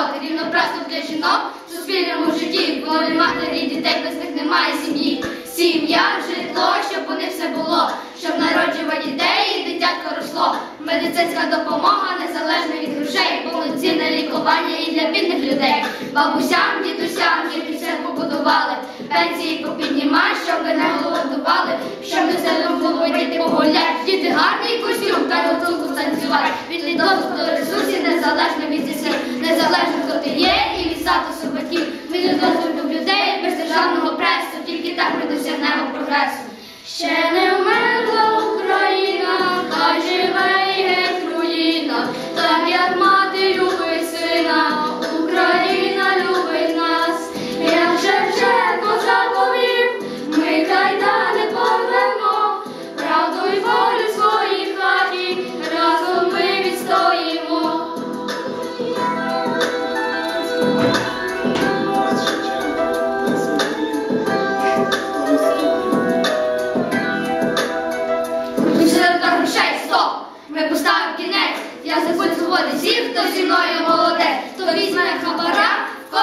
роботи, рівноправство для жінок, в суспільному житті, коли матері, дітей, без них немає сім'ї. Сім'я, житло, щоб у них все було, щоб народжувати ідеї, дитятко росло. Медицинська допомога незалежна від грошей, повноцінне лікування і для бідних людей. Бабусям, дідусям, які все побудували, пенсії попіднімай, щоб не голодували, щоб не все любили, погулять, діти гарний костюм, та танцювати, від лідову до незалежно хто ти є і від статусу батьків. Від до людей без державного пресу, тільки так ми досягнемо прогресу. Ще не Я забудь свободи всіх, хто зі мною молоде, Хто візьме хабара, в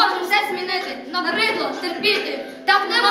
зможемо все змінити. Набридло терпіти, так не можна